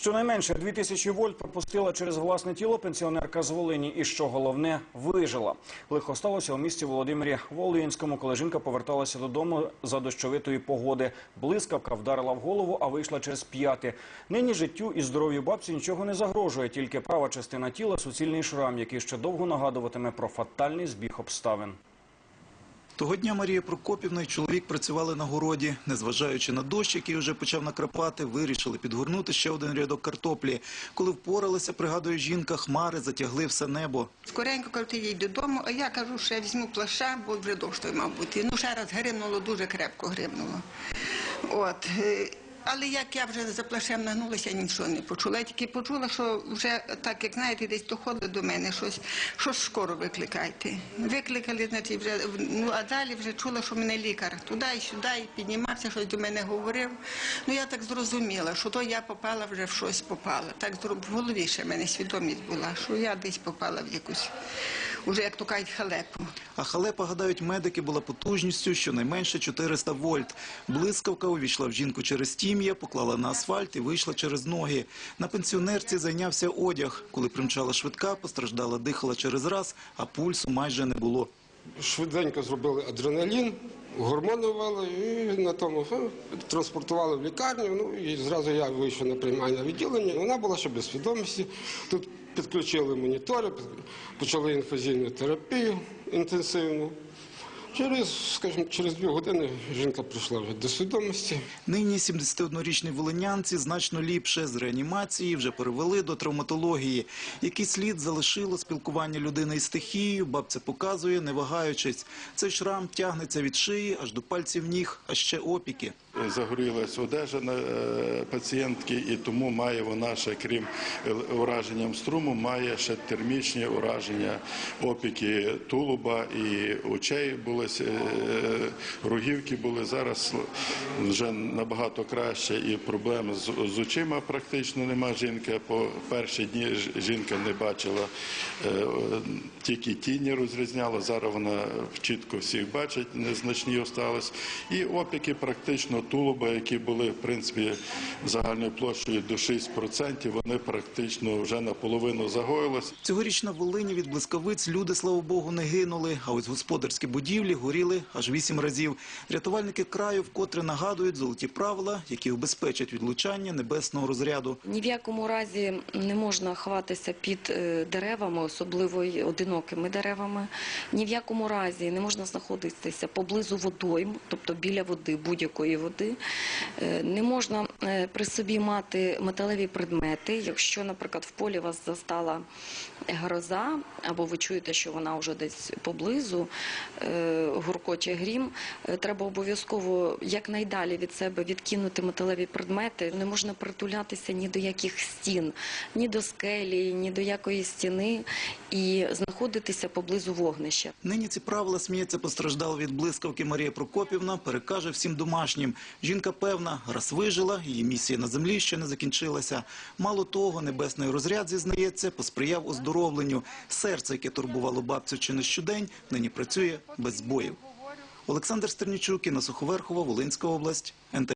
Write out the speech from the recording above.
Щонайменше 2000 вольт пропустила через власне тіло пенсіонерка з Волині. І що головне, вижила. Лихо сталося у місті Володимирі Волинському, коли жінка поверталася додому за дощовитої погоди. Блискавка вдарила в голову, а вийшла через п'яти. Нині життю і здоров'ю бабці нічого не загрожує, тільки права частина тіла – суцільний шрам, який ще довго нагадуватиме про фатальний збіг обставин. Того дня Марія Прокопівна і чоловік працювали на городі. Незважаючи на дощ, який вже почав накрапати, вирішили підгорнути ще один рядок картоплі. Коли впоралися, пригадує жінка, хмари затягли все небо. Скоренько кажу, ти їдь додому, а я кажу, що я візьму плаща, бо вже дощ той мав бути. Ну, ще раз гримнуло, дуже крепко гримнуло. От. Але як я вже за плащем нагнулася, нічого не почула. Я тільки почула, що вже так, як знаєте, десь доходило до мене щось, що скоро викликайте. Викликали, значить, вже, ну а далі вже чула, що мене лікар туди і сюди піднімався, щось до мене говорив. Ну я так зрозуміла, що то я попала вже в щось попала. Так в голові ще в мене свідомість була, що я десь попала в якусь, уже як то кажуть, халепу. А халепа, гадають медики, була потужністю щонайменше 400 вольт. Блискавка увійшла в жінку через тім'я, поклала на асфальт і вийшла через ноги. На пенсіонерці зайнявся одяг. Коли примчала швидка, постраждала, дихала через раз, а пульсу майже не було. Швиденько зробили адреналін, гормони ввели і на тому е, транспортували в лікарню. Ну і зразу я вийшов на приймальне відділення. Вона була ще без свідомості. Тут підключили монітори, почали інфузійну терапію інтенсивну. Через, скажімо, через дві години жінка прийшла вже до свідомості. Нині 71-річній волинянці значно ліпше. З реанімації вже перевели до травматології. Який слід залишило спілкування людини із стихією, бабця показує, не вагаючись. Цей шрам тягнеться від шиї аж до пальців ніг, а ще опіки. загорілась одежа на е, пацієнтки, і тому має вона ще, крім е, ураженням струму, має ще термічні ураження, опіки тулуба і очей були, е, рогівки були. Зараз вже набагато краще і проблем з, очима практично нема. Жінка по перші дні жінка не бачила, е, тільки тіні розрізняла. Зараз вона чітко всіх бачить, незначні остались. І опіки практично тулуба, які були в принципі загальною площею до 6%, вони практично вже наполовину загоїлись. Цьогоріч на Волині від блискавиць люди, слава Богу, не гинули, а ось господарські будівлі горіли аж вісім разів. Рятувальники краю вкотре нагадують золоті правила, які убезпечать відлучання небесного розряду. Ні в якому разі не можна ховатися під е, деревами, особливо й одинокими деревами. Ні в якому разі не можна знаходитися поблизу водойм, тобто біля води, будь-якої води. Е, Не можна е, при собі мати металеві предмети. Якщо, наприклад, в полі вас застала гроза, або ви чуєте, що вона вже десь поблизу, е, гуркоче грім, е, треба обов'язково якнайдалі від себе відкинути металеві предмети. Не можна притулятися ні до яких стін, ні до скелі, ні до якої стіни і знаходитися поблизу вогнища. Нині ці правила сміється постраждала від блискавки Марія Прокопівна, перекаже всім домашнім. Жінка певна, раз вижила, її місія на землі ще не закінчилася. Мало того, небесний розряд, зізнається, посприяв оздоровленню. Серце, яке турбувало бабцю чи не щодень, нині працює без збоїв. Олександр Стернічук, Інна Суховерхова, Волинська область, НТ.